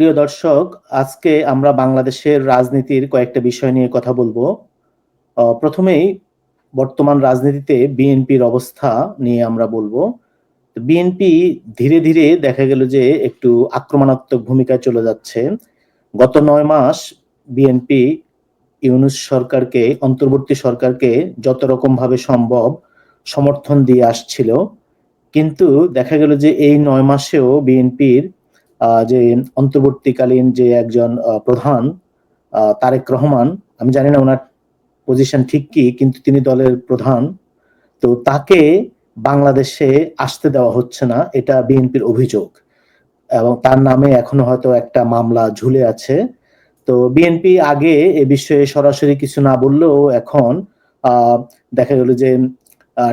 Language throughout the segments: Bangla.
প্রিয় দর্শক, আজকে আমরা বাংলাদেশের রাজনীতির কয়েকটা বিষয় নিয়ে কথা বলব। প্রথমেই বর্তমান রাজনীতিতে বিএনপির অবস্থা নিয়ে আমরা বলব। বিএনপি ধীরে ধীরে দেখা গেল যে একটু আক্রমণাত্মক ভূমিকায় চলে যাচ্ছে। গত নয় মাস বিএনপি ইউনুস সরকারকে, অন্তর্বর্তী সরকারকে যত রকম ভাবে সম্ভব সমর্থন দিয়ে আসছিল। কিন্তু দেখা গেল যে এই নয় মাসেও বিএনপির যে অন্তর্বর্তীকালীন যে একজন প্রধান তারেক রহমান, আমি জানি না ওনার পজিশন ঠিক কি, কিন্তু তিনি দলের প্রধান। তো তাকে বাংলাদেশে আসতে দেওয়া হচ্ছে না, এটা বিএনপির অভিযোগ। এবং তার নামে এখনও হয়তো একটা মামলা ঝুলে আছে। তো বিএনপি আগে এ বিষয়ে সরাসরি কিছু না বললেও এখন দেখা গেল যে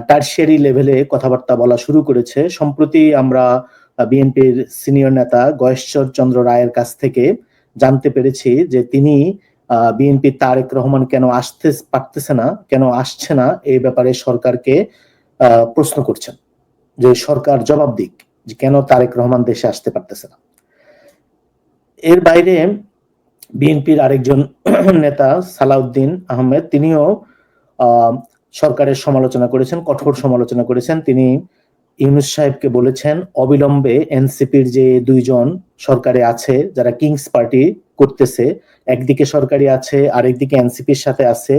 টার্সিয়ারি লেভেলে কথাবার্তা বলা শুরু করেছে। সম্প্রতি আমরা বিএনপির সিনিয়র নেতা গয়েশ্বর চন্দ্র রায়ের কাছ থেকে জানতে পেরেছি যে তিনি বিএনপি তারেক রহমান কেন আসতে পারতেছে না, কেন আসছে না এই ব্যাপারে সরকারকে প্রশ্ন করছেন। যে সরকার জবাব দিক যে কেন তারেক রহমান দেশে আসতে পারতেছে না। এর বাইরে বিএনপির আরেকজন নেতা সালাউদ্দিন আহমেদ, তিনিও সরকারের সমালোচনা করেছেন, কঠোর সমালোচনা করেছেন। তিনি ইউনুস সাহেবকে বলেছেন, অবিলম্বে এনসিপির যে দুইজন সরকারে আছে, যারা কিংস পার্টি করতেছে, একদিকে সরকারি আছে, আরেকদিকে এনসিপির সাথে আছে,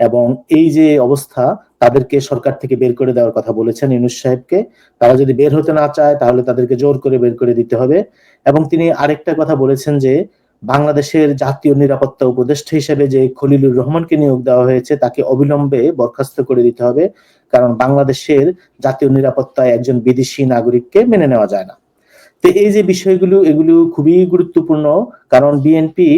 এবং এই যে অবস্থা, তাদেরকে সরকার থেকে বের করে দেওয়ার কথা বলেছেন ইউনুস সাহেবকে। তারা যদি বের হতে না চায়, তাহলে তাদেরকে জোর করে বের করে দিতে হবে। এবং তিনি আরেকটা কথা বলেছেন যে বাংলাদেশের জাতীয় নিরাপত্তা উপদেষ্টা হিসেবে যে খলিলুর রহমানকে নিয়োগ দেওয়া হয়েছে, তাকে অবিলম্বে বরখাস্ত করে দিতে হবে, কারণ বাংলাদেশের জাতীয় নিরাপত্তায় একজন বিদেশি নাগরিককে মেনে নেওয়া যায় না। তো এই যে বিষয়গুলো, এগুলো খুবই গুরুত্বপূর্ণ, কারণ বিএনপি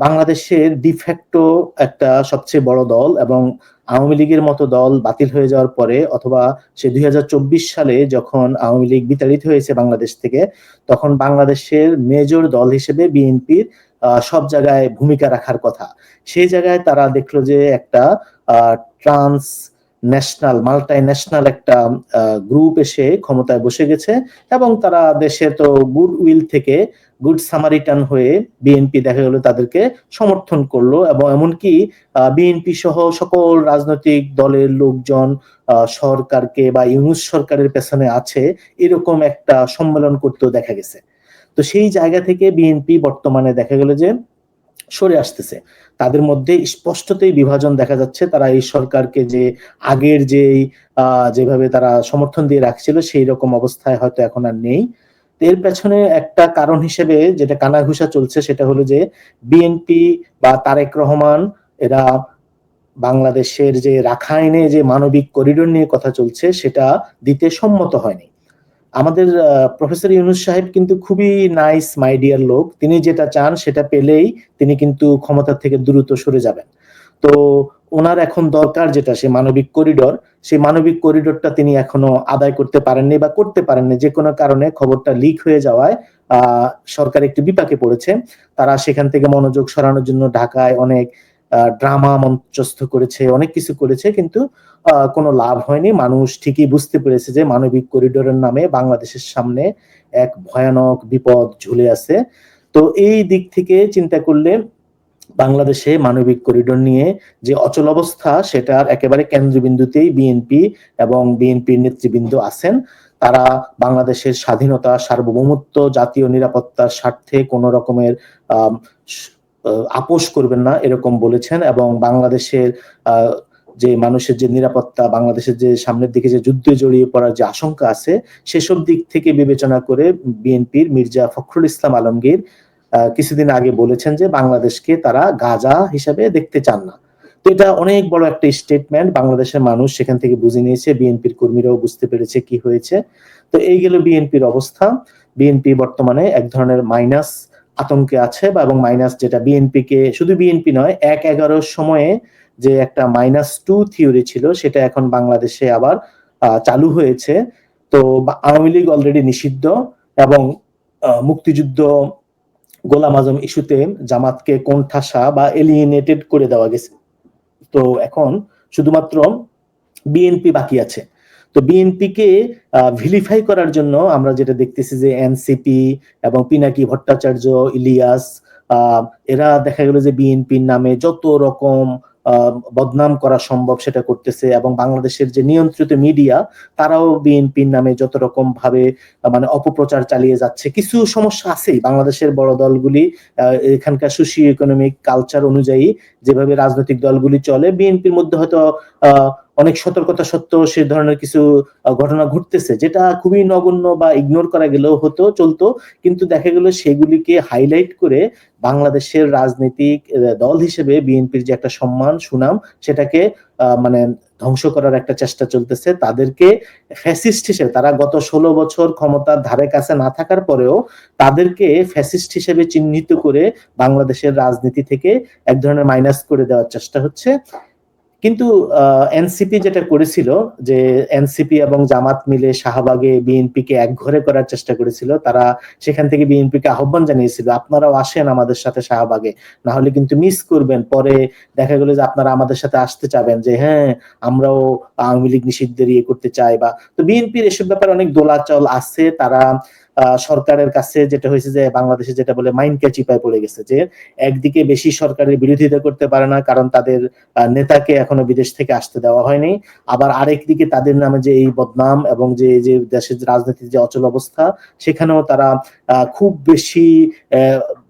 বাংলাদেশের ডিফ্যাক্টো একটা সবচেয়ে বড় দল এবং আওয়ামী লীগের মতো দল বাতিল হয়ে যাওয়ার পরে অথবা সে দুই হাজার চব্বিশ সালে যখন আওয়ামী লীগ বিতাড়িত হয়েছে বাংলাদেশ থেকে, তখন বাংলাদেশের মেজর দল হিসেবে বিএনপির সব জায়গায় ভূমিকা রাখার কথা। সেই জায়গায় তারা দেখল যে একটা ট্রান্স ন্যাশনাল মাল্টাই ন্যাশনাল একটা গ্রুপ এসে ক্ষমতায় বসে গেছে এবং তারা দেশে তো গুড উইল থেকে গুড সামারিটান হয়ে বিএনপি দেখা গেল তাদেরকে সমর্থন করল এবং এমনকি বিএনপি সহ সকল রাজনৈতিক দলের লোকজন সরকারকে বা ইউনুস সরকারের পেছনে আছে এরকম একটা সম্মেলন করতেও দেখা গেছে। তো সেই জায়গা থেকে বিএনপি বর্তমানে দেখা গেল যে সরে আসতেছে। তাদের মধ্যে স্পষ্টতই বিভাজন দেখা যাচ্ছে। তারা এই সরকারকে যে আগের যে যেভাবে তারা সমর্থন দিয়ে রাখছিল, সেই রকম অবস্থায় হয়তো এখন আর নেই। এর পেছনে একটা কারণ হিসেবে যেটা কানাঘুষা চলছে, সেটা হলো যে বিএনপি বা তারেক রহমান, এরা বাংলাদেশের যে রাখাইনে যে মানবিক করিডোর নিয়ে কথা চলছে, সেটা দিতে সম্মত হয়নি। আমাদের প্রফেসর ইউনুস সাহেব কিন্তু খুবই নাইস মাই ডিয়ার লোক। তিনি যেটা চান সেটা পেলেই তিনি কিন্তু ক্ষমতা থেকে দ্রুত সরে যাবেন। তো ওনার এখন দরকার যেটা সে মানবিক করিডোর সেই মানবিক করিডোরটা তিনি এখনও আদায় করতে পারেননি বা করতে পারেননি। যে কোনো কারণে খবরটা লিক হয়ে যাওয়ায় সরকার একটু বিপাকে পড়েছে। তারা সেখান থেকে মনোযোগ সরানোর জন্য ঢাকায় অনেক ড্রামা মঞ্চস্থ করেছে, অনেক কিছু করেছে, কিন্তু কোনো লাভ হয়নি। মানুষ ঠিকই বুঝতে পেরেছে যে মানবিক করিডোরের নামে বাংলাদেশের সামনে এক ভয়ানক বিপদ ঝুলে আছে। তো এই দিক থেকে চিন্তা করলে বাংলাদেশে মানবিক করিডোর নিয়ে যে অচল অবস্থা সেটার একেবারে কেন্দ্রবিন্দুতেই বিএনপি এবং বিএনপির নেতৃবৃন্দ আছেন। তারা বাংলাদেশের স্বাধীনতা, সার্বভৌমত্ব, জাতীয় নিরাপত্তার স্বার্থে কোন রকমের আপোষ করবেন না এরকম বলেছেন এবং বাংলাদেশের যে মানুষের যে নিরাপত্তা, বাংলাদেশের যে সামনের দিকে যে যুদ্ধে জড়িয়ে পড়ার যে আশঙ্কা আছে, সেসব দিক থেকে বিবেচনা করে বিএনপির মির্জা ফখরুল ইসলাম আলমগীর কিছুদিন আগে বলেছেন যে বাংলাদেশকে তারা গাজা হিসাবে দেখতে চান না। তো এটা অনেক বড় একটা স্টেটমেন্ট বাংলাদেশের মানুষ সেখান থেকে বুঝে নিয়েছে, বিএনপির কর্মীরাও বুঝতে পেরেছে কি হয়েছে। তো এই গেল বিএনপির অবস্থা। বিএনপি বর্তমানে এক ধরনের মাইনাস আতঙ্কে আছে বা এবং মাইনাস যেটা বিএনপি কে, শুধু বিএনপি নয়, এক এগারোর সময়ে যে একটা মাইনাস টু থিওরি ছিল, সেটা এখন বাংলাদেশে আবার চালু হয়েছে। তো আওয়ামী লীগ অলরেডি নিষিদ্ধ এবং মুক্তিযুদ্ধ গোলাম আজম ইস্যুতে জামাতকে কোণঠাসা বা এলিয়েনেটেড করে দেওয়া গেছে। তো এখন শুধুমাত্র বিএনপি বাকি আছে। তো বিএনপিকে ভিলিফাই করার জন্য আমরা যেটা দেখতেছি যে এনসিপি এবং পিনাকি ভট্টাচার্য ইলিয়াস এরা দেখা গেল যে বিএনপির নামে যত রকম বদনাম করা সম্ভব সেটা করতেছে এবং বাংলাদেশের যে নিয়ন্ত্রিত মিডিয়া তারাও বিএনপির নামে যত রকম ভাবে মানে অপপ্রচার চালিয়ে যাচ্ছে। কিছু সমস্যা আছেই। বাংলাদেশের বড় দলগুলি এখানকার সোশিও ইকোনমিক কালচার অনুযায়ী যেভাবে রাজনৈতিক দলগুলি চলে বিএনপির মধ্যে হয়তো আহ, অনেক সতর্কতা সত্ত্বেও সে ধরনের কিছু ঘটনা ঘটতেছে, যেটা খুবই নগণ্য বা ইগনোর করা গেলেও হতো, চলতো। কিন্তু দেখা গেল সেগুলিকে হাইলাইট করে বাংলাদেশের রাজনৈতিক দল হিসেবে বিএনপির যে একটা সম্মান, সুনাম, সেটাকে মানে ধ্বংস করার একটা চেষ্টা চলতেছে। তাদেরকে ফ্যাসিস্ট হিসেবে, তারা গত ষোলো বছর ক্ষমতার ধারে কাছে না থাকার পরেও তাদেরকে ফ্যাসিস্ট হিসেবে চিহ্নিত করে বাংলাদেশের রাজনীতি থেকে এক ধরনের মাইনাস করে দেওয়ার চেষ্টা হচ্ছে। কিন্তু এনসিপি যেটা করেছিল, যে এনসিপি এবং জামাত মিলে শাহবাগে বিএনপি কে একঘরে করার চেষ্টা করেছিল, তারা সেখান থেকে বিএনপি কে আহ্বান জানিয়েছিল, আপনারাও আসেন আমাদের সাথে শাহবাগে না হলে কিন্তু মিস করবেন। পরে দেখা গেল যে আপনারা আমাদের সাথে আসতে চাবেন, যে হ্যাঁ আমরাও আওয়ামী লীগ নিষিদ্ধের ইয়ে করতে চাই বা, তো বিএনপির এসব ব্যাপারে অনেক দোলাচল আছে, তারা সরকারের কাছে যেটা হয়েছে যে বাংলাদেশে যেটা বলে মাইন্ড চিপায় পড়ে গেছে, যে একদিকে বেশি সরকারের বিরোধিতা করতে পারে না, কারণ তাদের নেতাকে এখনও বিদেশ থেকে আসতে দেওয়া হয়নি। আবার আরেক দিকে তাদের নামে যে এই বদনাম এবং যে যে দেশের রাজনীতির যে অচল অবস্থা, সেখানেও তারা খুব বেশি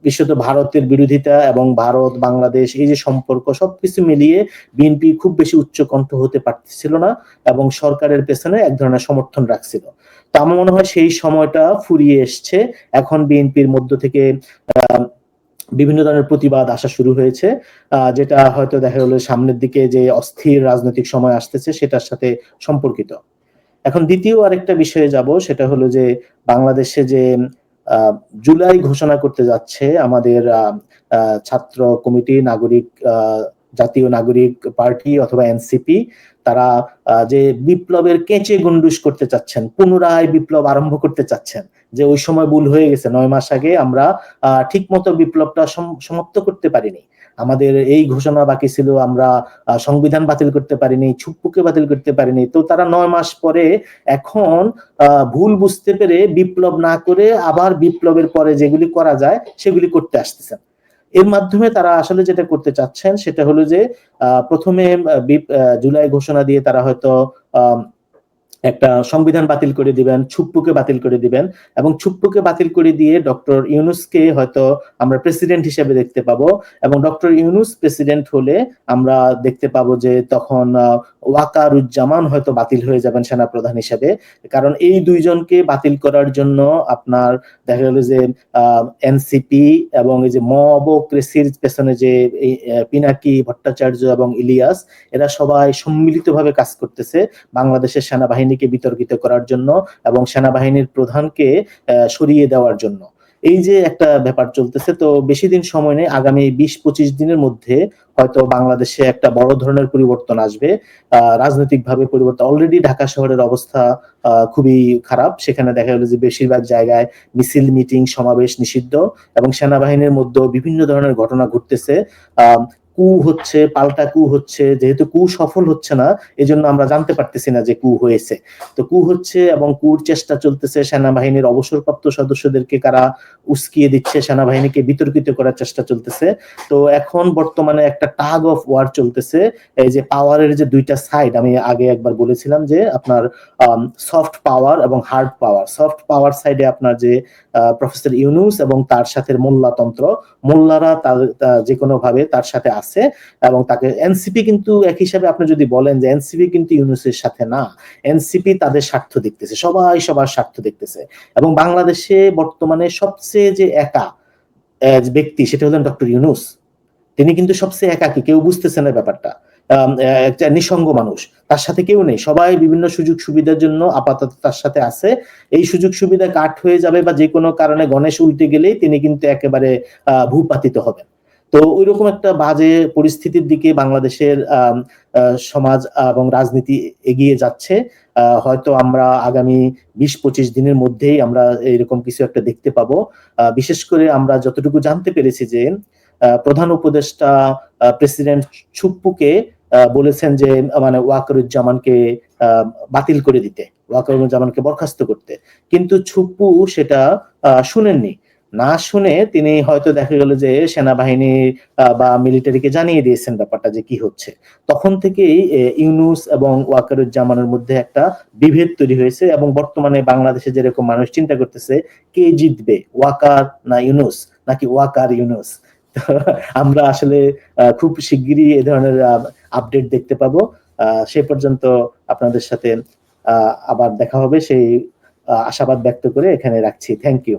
বিশেষত ভারতের বিরোধিতা এবং ভারত, বাংলাদেশ, এই যে সম্পর্ক, সবকিছু মিলিয়ে বিএনপি খুব বেশি উচ্চকণ্ঠ হতে পারতেছিল না এবং সরকারের পেছনে এক ধরনের সমর্থন রাখছিল। তো আমার মনে হয় সেই সময়টা ফুরিয়ে এসছে। এখন বিএনপির মধ্য থেকে বিভিন্ন ধরনের প্রতিবাদ আসা শুরু হয়েছে। যেটা হয়তো দেখা গেলো সামনের দিকে যে অস্থির রাজনৈতিক সময় আসতেছে, সেটার সাথে সম্পর্কিত। এখন দ্বিতীয় আরেকটা বিষয়ে যাব, সেটা হলো যে বাংলাদেশে যে জুলাই ঘোষণা করতে যাচ্ছে আমাদের ছাত্র কমিটি, নাগরিক জাতীয় নাগরিক পার্টি অথবা এনসিপি, তারা যে বিপ্লবের কেঁচে গুন্ডুস করতে চাচ্ছেন, পুনরায় বিপ্লব আরম্ভ করতে চাচ্ছেন, যে ওই সময় ভুল হয়ে গেছে, নয় মাস আগে আমরা ঠিক মতো বিপ্লবটা সম- সমাপ্ত করতে পারিনি। আমাদের এই ঘোষণা বাকি ছিল, আমরা সংবিধান বাতিল করতে পারিনি, ছুপ্পুকে বাতিল করতে পারিনি। তো তারা নয় মাস পরে এখন ভুল বুঝতে পেরে বিপ্লব না করে আবার বিপ্লবের পরে যেগুলি করা যায়, সেগুলি করতে আসতেছেন। এর মাধ্যমে তারা আসলে যেটা করতে চাচ্ছেন, সেটা হলো যে প্রথমে জুলাই ঘোষণা দিয়ে তারা হয়তো একটা সংবিধান বাতিল করে দিবেন ছুপ্পুকে বাতিল করে দিবেন এবং ছুপ্পুকে বাতিল করে দিয়ে ডক্টর ইউনুসকে হয়তো আমরা প্রেসিডেন্ট হিসেবে দেখতে পাবো এবং ডক্টর ইউনুস প্রেসিডেন্ট হলে আমরা দেখতে পাবো যে তখন ওয়াকারুজ্জামান হয়তো বাতিল হয়ে যাবেন সেনাপ্রধান হিসেবে। কারণ এই দুইজনকে বাতিল করার জন্য আপনার দেখা গেল যে এনসিপি এবং এই যে মবক্রেসির পেছনে যে পিনাকি ভট্টাচার্য এবং ইলিয়াস, এরা সবাই সম্মিলিতভাবে কাজ করতেছে। বাংলাদেশের সেনাবাহিনীকে বিতর্কিত করার জন্য এবং সেনাবাহিনীর প্রধানকে সরিয়ে দেওয়ার জন্য। এই যে একটা ব্যাপার চলতেছে, তো বেশি দিন সময় নেই, আগামী বিশ পঁচিশ দিনের মধ্যে হয়তো বাংলাদেশে একটা বড় ধরনের পরিবর্তন আসবে। রাজনৈতিকভাবে পরিবর্তন অলরেডি ঢাকা শহরের অবস্থা খুবই খারাপ। সেখানে দেখা গেল যে বেশিরভাগ জায়গায় মিছিল, মিটিং, সমাবেশ নিষিদ্ধ এবং সেনাবাহিনীর মধ্যে বিভিন্ন ধরনের ঘটনা ঘটতেছে। কু হচ্ছে, পাল্টা কু হচ্ছে, যেহেতু কু সফল হচ্ছে না, এজন্য আমরা জানতে পারতেছি না যে কু হয়েছে। তো কু হচ্ছে এবং কুর চেষ্টা চলতেছে, সেনাবাহিনীর অবসরপ্রাপ্ত সদস্যদেরকে কারা উস্কিয়ে দিচ্ছে, সেনাবাহিনীকে বিতর্কিত করার চেষ্টা চলতেছে। তো এখন বর্তমানে একটা টাগ অফ ওয়ার চলতেছে, এই যে পাওয়ারের যে দুইটা সাইড আমি আগে একবার বলেছিলাম যে আপনার সফট পাওয়ার এবং হার্ড পাওয়ার সফট পাওয়ার সাইডে আপনার যে প্রফেসর ইউনুস এবং তার সাথে মোল্লাতন্ত্র, মোল্লারা তার যে কোনো ভাবে তার সাথে আছে এবং তাকে এনসিপি কিন্তু এক হিসাবে আপনি যদি বলেন যে এনসিপি কিন্তু ইউনুসের সাথে না এনসিপি তাদের স্বার্থ দেখতেছে, সবাই সবার স্বার্থ দেখতেছে এবং বাংলাদেশে বর্তমানে সবচেয়ে যে একা ব্যক্তি সেটা হলেন ডক্টর ইউনুস। তিনি কিন্তু সবচেয়ে একাকী কেউ বুঝতেছে না ব্যাপারটা। একটা নিঃসঙ্গ মানুষ, তার সাথে কেউ নেই। সবাই বিভিন্ন সুযোগ সুবিধার জন্য আপাতত তার সাথে আছে। এই সুযোগ সুবিধা কাট হয়ে যাবে বা যে কোনো কারণে গণেশ উল্টে গেলেই তিনি কিন্তু একেবারে ভূপাতিত হবেন। তো ওইরকম একটা বাজে পরিস্থিতির দিকে বাংলাদেশের সমাজ এবং রাজনীতি এগিয়ে যাচ্ছে। হয়তো আমরা আগামী বিশ পঁচিশ দিনের মধ্যেই আমরা এরকম কিছু একটা দেখতে পাবো। বিশেষ করে আমরা যতটুকু জানতে পেরেছি যে প্রধান উপদেষ্টা প্রেসিডেন্ট ছুপ্পুকে বলেছেন যে মানে ওয়াকারুজ্জামানকে বাতিল করে দিতে, ওয়াকারুজ্জামানকে বরখাস্ত করতে। কিন্তু ছুপ্পু সেটা শুনেননি। না শুনে তিনি হয়তো দেখা গেল যে সেনাবাহিনী বা মিলিটারিকে জানিয়ে দিয়েছেন ব্যাপারটা যে কি হচ্ছে। তখন থেকেই ইউনুস এবং ওয়াকারুজ্জামানের মধ্যে একটা বিভেদ তৈরি হয়েছে এবং বর্তমানে বাংলাদেশে যেরকম মানুষ চিন্তা করতেছে, কে জিতবে, ওয়াকার না ইউনুস, নাকি ওয়াকার ইউনুস? আমরা আসলে খুব শিগগিরই এ ধরনের আপডেট দেখতে পাবো। সে পর্যন্ত আপনাদের সাথে আবার দেখা হবে। সেই আশাবাদ ব্যক্ত করে এখানে রাখছি। Thank you